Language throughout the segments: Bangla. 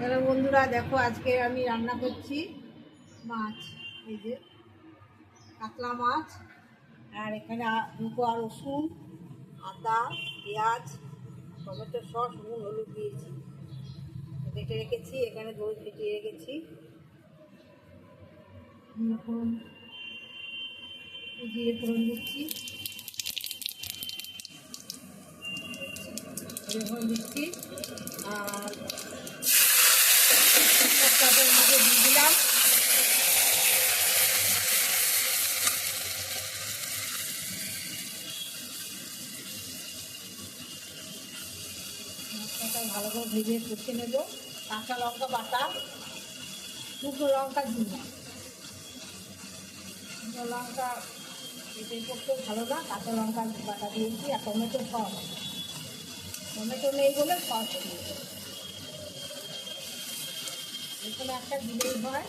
হ্যালো বন্ধুরা দেখো, আজকে আমি রান্না করছি মাছ, এই যে কাতলা মাছ, আর এখানে দুটো আর রসুন, আদা, পেঁয়াজ, টমেটো সস নুন, হলুদ দিয়েছি। কেটে রেখেছি, এখানে দই ফেটিয়ে রেখেছি। ফোড়ন, জিরে ফোড়ন দিচ্ছি। ফোড়ন দিচ্ছি। আর মশলাটার মধ্যে দিয়ে দিলাম। মশলাটা ভালো করে ভেজে কষে নেব। কাঁচা লঙ্কা বাটা, শুকনো লঙ্কা দিলাম শুকনো লঙ্কা এতে করতেও ভালো না, কাঁচা লঙ্কা বাটা দিয়েছি, আর টমেটো সস। টমেটো নেই বলে সস দিয়েছি এখানে একটা দিলেই হয়।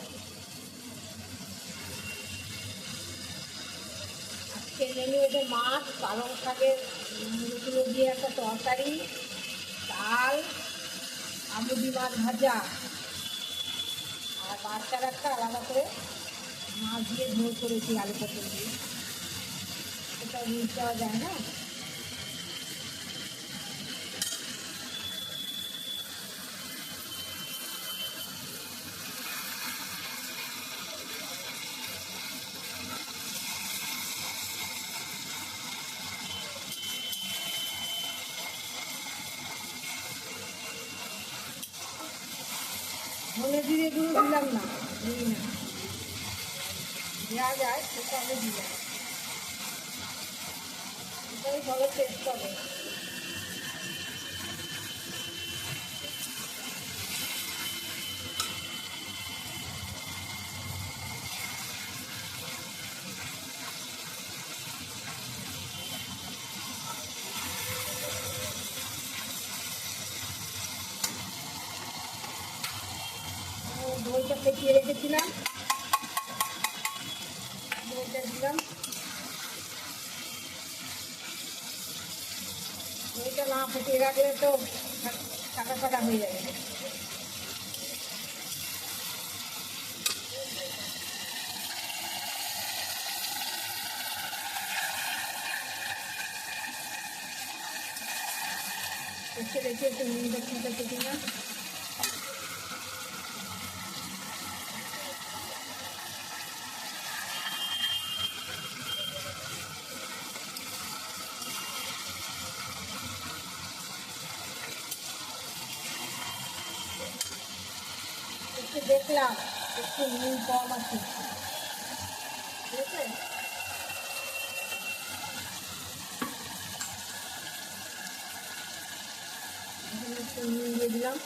আজকে মেনু এটা মাছ, পালং শাকের মুড়িগুলো দিয়ে একটা তরকারি, ডাল আমুদি মাছ ভাজা। আর বাচ্চার একটা আলাদা করে মাছ দিয়ে ঝোল করেছি আলু পটল দিয়ে। এটা করা যায় না? ধনে জিরে গুঁড়ো দিলাম না দিই না। দেওয়া যায়, সেটা আমি দিলাম। এটাই ভালো টেস্ট হবে। দইটা ফেটিয়ে রেখেছিলাম। দইটা দিলাম। দইটা না ফেটিয়ে রাখলে তো কাটা কাটা হয়ে যাবে। রেখে একটু নুনটা ফুটে ফুটে না একটু দেখলাম একটু নুন কম আছে। ঠিক আছে একটু দিয়ে দিলাম।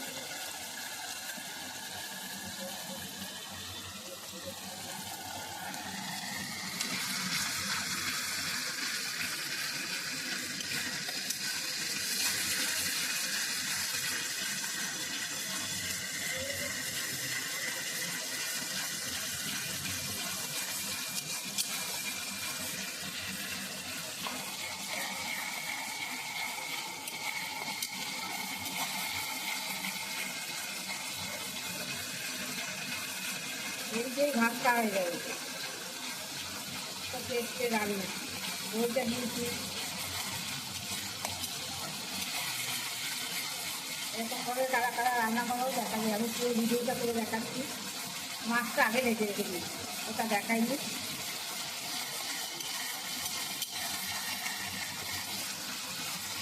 যে ভাতটা হয়ে যাবে টেস্টে রান্না ওইটা দিয়েছি। এরকম করে কারা কারা রান্না করাও দেখাবে। আমি পুরো ভিডিওটা করে দেখাচ্ছি। মাছটা আগে রেখে রেখে দিই ওটা দেখাইনি।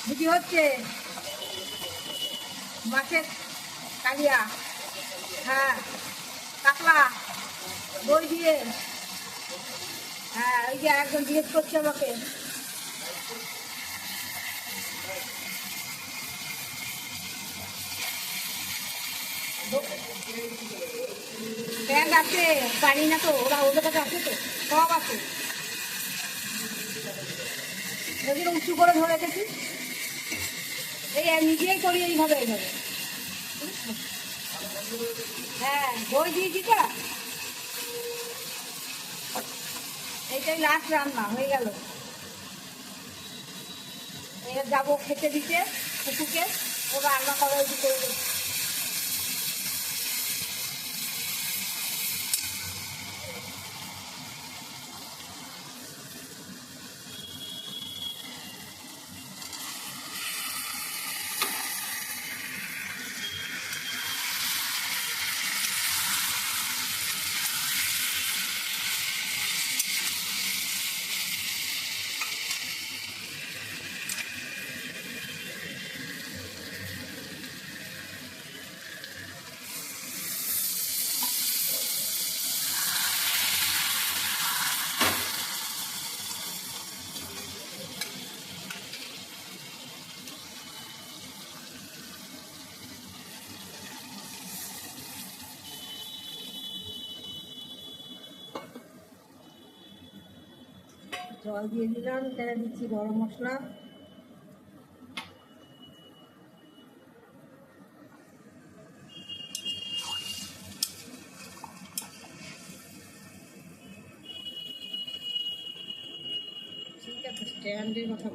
বুঝি হচ্ছে? মাছের কালিয়া। হ্যাঁ কাতলা। দই দিয়ে। হ্যাঁ ওই যে একজন জিজ্ঞেস করছে আমাকে। ব্যাগ আছে পারি না তো, ওরা ওদের কাছে আছে তো, সব আছে। ওদের উঁচু করে ধরে রেখেছি। এই নিজেই করি এইভাবে এইভাবে। হ্যাঁ বই দিয়েছি তো। এইটাই লাস্ট রান্না হয়ে গেল। এবার যাব খেতে দিতে কুকুকে ও রান্না করে ওই জল দিয়ে দিলাম এখানে দিচ্ছি গরম মশলা। ঠিক আছে স্ট্যান্ডের কথা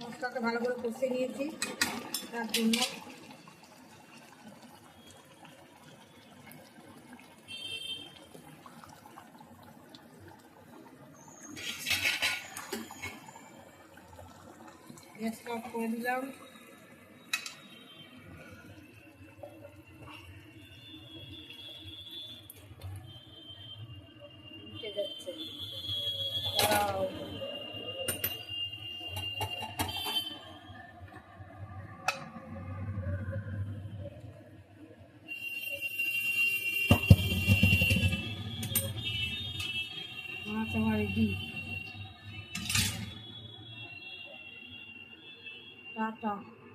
মশলাটা ভালো করে কষে নিয়েছি। তার জন্য গ্যাসটা অফ করে দিলাম যাচ্ছে মাছ আমার 嗯